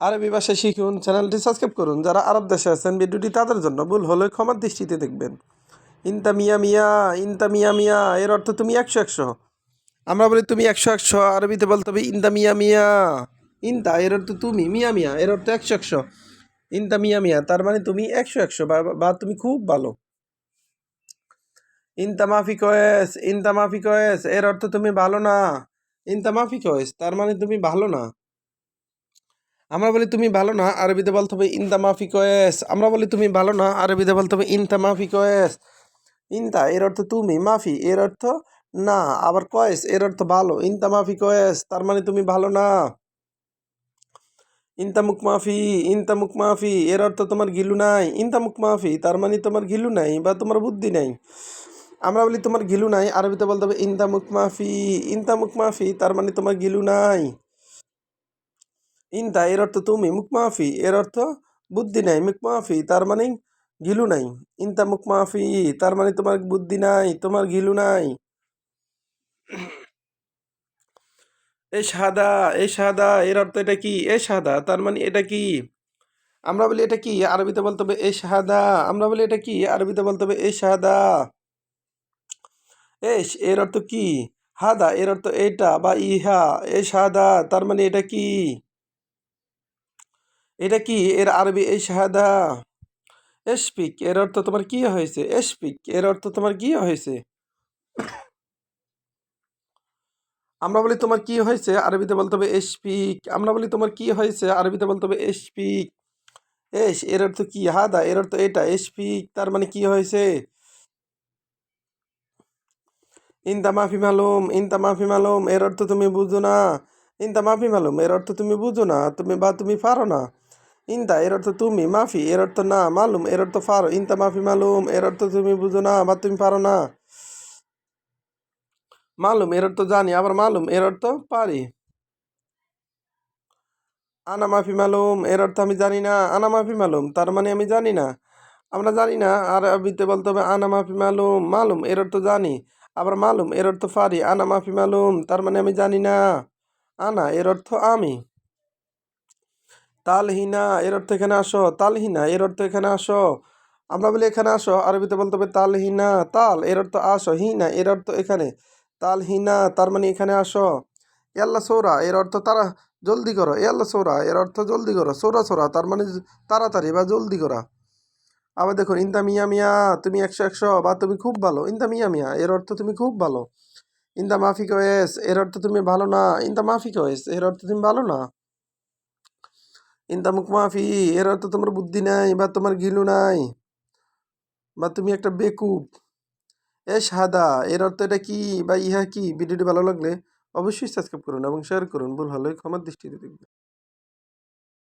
আরবি ভাষা শিখুন, চ্যানেলটি সাবস্ক্রাইব করুন। যারা আরব দেশে আছেন, ভিডিওটি তাদের জন্য ভুল হলে ক্ষমার দৃষ্টিতে দেখবেন। ইনতা মিয়া মিয়া, ইনতা মিয়া মিয়া, এর অর্থ তুমি একশো একশো। আমরা বলি তুমি একশো একশো, আরবিতে বলতে হবে ইনতা মিয়া মিয়া। ইনতা, এর অর্থ তুমি, মিয়া মিয়া, এর অর্থ একশো একশো। ইনতা মিয়া মিয়া, তার মানে তুমি একশো একশো বা তুমি খুব ভালো। ইনতা মাফি কয়েস, ইনতা মাফি কয়েস, এর অর্থ তুমি ভালো না। ইনতা মাফি কয়েস, তার মানে তুমি ভালো না। আমরা বলি তুমি ভালো না, আরবিতে বলতে হবে ইনতা মাফি কয়েস আমরা বলি তুমি ভালো না, আরবিতে বলতে হবে ইনতা মাফি কয়েস ইনতা, এর অর্থ তুমি, মাফি, এর অর্থ না, আবার কয়েস, এর অর্থ ভালো, ইনতা মাফি কয়েস তার মানে তুমি ভালো না। ইনতা মুখ মাফি, ইনতা মুখ মাফি, এর অর্থ তোমার গিলু নাই, ইনতা মুখ মাফি, তার মানে তোমার গিলু নাই বা তোমার বুদ্ধি নাই। আমরা বলি তোমার গিলু নাই, আরবিতে বলতে হবে ইনতা মুখ মাফি, ইনতা মুখ মাফি, তার মানে তোমার গিলু নাই। ইনতা এর অর্থ তুমি, মুখ মাফি, এর অর্থ বুদ্ধি নাই, মুখ মাফি, তার মানে গিলু নাই। ইনতা মুখ মাফি, তার মানে তোমার বুদ্ধি নাই, তোমার গিলু নাই। এ সাদা এ সাদা এর অর্থ এটা কি? এ সাদা তার মানে এটা কি? আমরা বলি এটা কি? আরবিতে বলতে হবে এ সাদা আমরা বলি এটা কি? আরবিতে বলতে হবে এ সাদা এস, এর অর্থ কি? হাদা, এর অর্থ এটা বা ইহা, এ সাদা তার মানে এটা কি? এটা কি? এর আরবি এই শাহাদা। এসপিক, এর অর্থ তোমার কি হয়েছে? এসপিক, এর অর্থ তোমার কি হয়েছে? আমরা বলি তোমার কি হয়েছে? আরবিতে বলতে হবে এসপিক। আমরা বলি তোমার কি হয়েছে? আরবিতে বলতে হবে এসপিক। এস, এর অর্থ কি? হাদা, এর অর্থ এটা। এসপিক, তার মানে কি হয়েছে? ইনতা মাফি মালুম ইনতা মাফি মালুম, এর অর্থ তুমি বুঝো না। ইনতা মাফি মালুম, এর অর্থ তুমি বুঝো না, তুমি বা তুমি পারো না। ইনতা এর অর্থ তুমি মাফি এর অর্থ না মালুম এর অর্থ পারো ইন্তা মাফি মালুম এর অর্থ তুমি বুঝো না বা তুমি পারো না মালুম এর অর্থ জানি আবার মালুম এর অর্থ পারি আনা মাফি মালুম এর অর্থ আমি জানি না আনা মাফি মালুম তার মানে আমি জানি না আমরা জানি না আর আরবিতে বলতে হবে আনা মাফি মালুম মালুম এর অর্থ জানি আবার মালুম এর অর্থ পারি আনা মাফি মালুম তার মানে আমি জানি না আনা এর অর্থ আমি তালহিনা, এর অর্থ এখানে আসো। তালহিনা, এর অর্থ এখানে আসো। আমরা বলি এখানে আসো, আরবিতে বলতে হবে তালহিনা, তাল, এর অর্থ আসো। হিনা, এর অর্থ এখানে। তালহিনা, তার মানে এখানে আসো। ইয়াল্লা সৌরা, এর অর্থ তারা, জলদি করো। ইয়াল্লা সৌরা, এর অর্থ জলদি করো। সৌরা সৌরা, তার মানে তাড়াতাড়ি বা জলদি করা। আবার দেখুন, ইন্দা মিয়া মিয়া, তুমি একশো একশো, বা তুমি খুব ভালো। ইন্দা মিয়া মিয়া, এর অর্থ তুমি খুব ভালো। ইন্দা মাফিক ওয়েস এর অর্থ তুমি ভালো না। ইন্দা মাফিক ওয়েস এর অর্থ তুমি ভালো না। ইন্দা মুখ মাফি এর অর্থ তোমার বুদ্ধি নাই বা তোমার গিলু নাই। বা তুমি একটা বেকুব। এ সাদা এর অর্থ এটা কি বা ইহা কি? ভিডিওটি ভালো লাগলে অবশ্যই সাবস্ক্রাইব করুন এবং শেয়ার করুন। ভুল হলে ক্ষমার দৃষ্টিতে দেখবেন।